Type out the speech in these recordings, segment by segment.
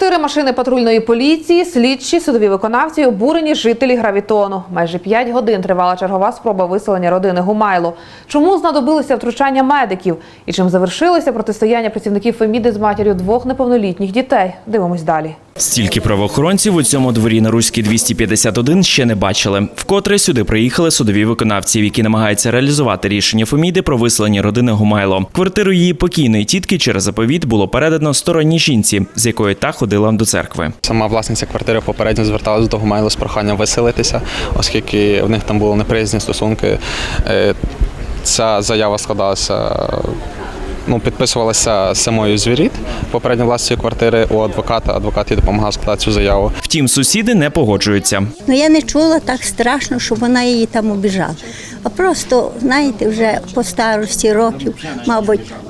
Квартири машини патрульної поліції, слідчі, судові виконавці, обурені жителі гравітону. Майже п'ять годин тривала чергова спроба виселення родини Гумайло. Чому знадобилося втручання медиків? І чим завершилося протистояння працівників Феміди з матір'ю двох неповнолітніх дітей? Дивимось далі. Стільки правоохоронців у цьому дворі на Руській 251 ще не бачили. Вкотре сюди приїхали судові виконавці, які намагаються реалізувати рішення Феміди про виселення родини Гумайло. Квартиру її покійної тітки через заповіт було передано сторонній жінці, з якою та ходила до церкви. Сама власниця квартири попередньо зверталась до Гумайло з проханням виселитися, оскільки в них там були неприязні стосунки. Е, Ця заява складалася. Ну, підписувалася самою звіріт, попередньо власної квартири у адвоката. Адвокат їй допомагав складати цю заяву. Втім, сусіди не погоджуються. Ну я не чула так страшно, щоб вона її там обіжала. А просто, знаєте, вже по старості років, мабуть, бу- бу-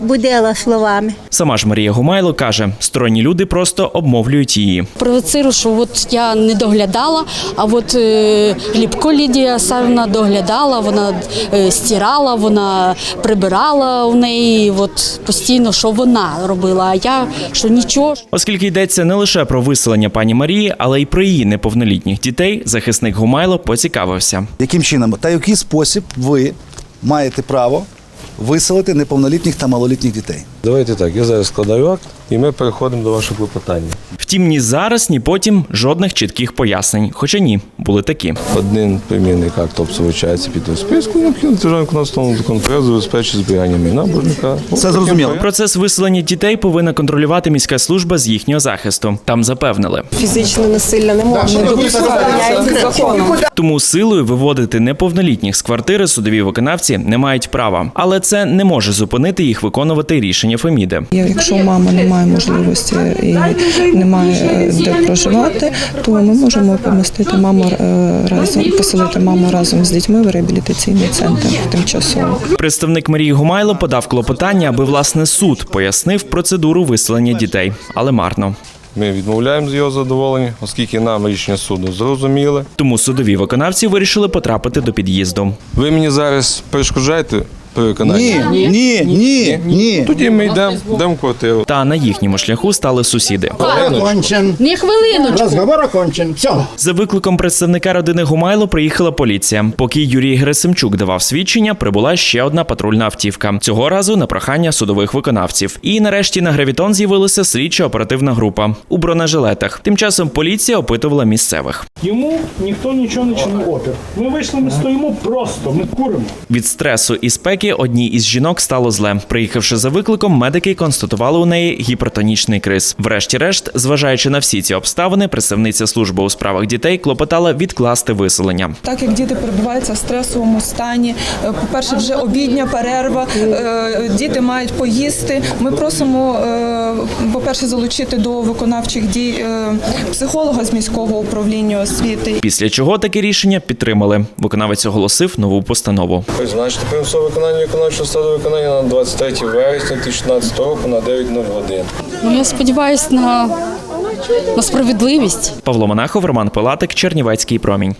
будила словами. Сама ж Марія Гумайло каже, сторонні люди просто обмовлюють її. провоцирую, що от я не доглядала, а от е, Ліпко Лідія Савівна доглядала, вона е, стирала, вона прибирала у неї, от постійно, що вона робила, а я що нічого. Оскільки йдеться не лише про виселення пані Марії, але й про її неповнолітніх дітей, захисник Гумайло поцікавився. Яким чином та який спосіб ви маєте право виселити неповнолітніх та малолітніх дітей? Давайте так, я зараз складаю акт, і ми переходимо до вашого клопотання. Втім, ні зараз, ні потім жодних чітких пояснень. Хоча ні, були такі. Один примірник акту обсувачається під списку, необхідно державним виконавством закон про забезпечить зберігання майна боржника. Це зрозуміло. Процес виселення дітей повинна контролювати міська служба з їхнього захисту. Там запевнили. фізичне насилля не можна законом. Тому силою виводити неповнолітніх з квартири судові виконавці не мають права, але це не може зупинити їх виконувати рішення Феміди. Якщо мама не має можливості і немає е, де проживати, то ми можемо помістити маму е, разом, поселити маму разом з дітьми в реабілітаційний центр тимчасово. Представник Марії Гумайло подав клопотання, аби власне суд пояснив процедуру виселення дітей, але марно. Ми відмовляємо з його задоволення, оскільки нам рішення суду зрозуміле. Тому судові виконавці вирішили потрапити до під'їзду. Ви мені зараз перешкоджаєте при виконанні? Ні, ні, ні, ні. Тоді ми йдемо, йдемо квартиру. Та на їхньому шляху стали сусіди. Окончен. Ні, хвилиночку. Разговор окончен. Все. За викликом представника родини Гумайло приїхала поліція. Поки Юрій Герасимчук давав свідчення, прибула ще одна патрульна автівка. Цього разу на прохання судових виконавців. І нарешті на гравітон з'явилася слідча оперативна група у бронежилетах. Тим часом поліція опитувала місцевих. Йому ніхто нічого не чинив опір. Ми вийшли, ми стоїмо просто, ми куримо. Від стресу і спеки одній із жінок стало зле. Приїхавши за викликом, медики констатували у неї гіпертонічний криз. Врешті-решт, зважаючи на всі ці обставини, представниця служби у справах дітей клопотала відкласти виселення. Так як діти перебуваються в стресовому стані, е, по-перше, вже обідня перерва, е, діти мають поїсти. Ми просимо, е, по-перше, залучити до виконавчих дій психолога з міського управління освіти. Після чого таке рішення підтримали. Виконавець оголосив нову постанову. Призначити примусове виконання виконавчого стаду виконання на 23 вересня 2016 року на 9.0 годин. Ну я сподіваюся на, на справедливість. Павло Монахов, Роман Пилатик, Чернівецький промінь.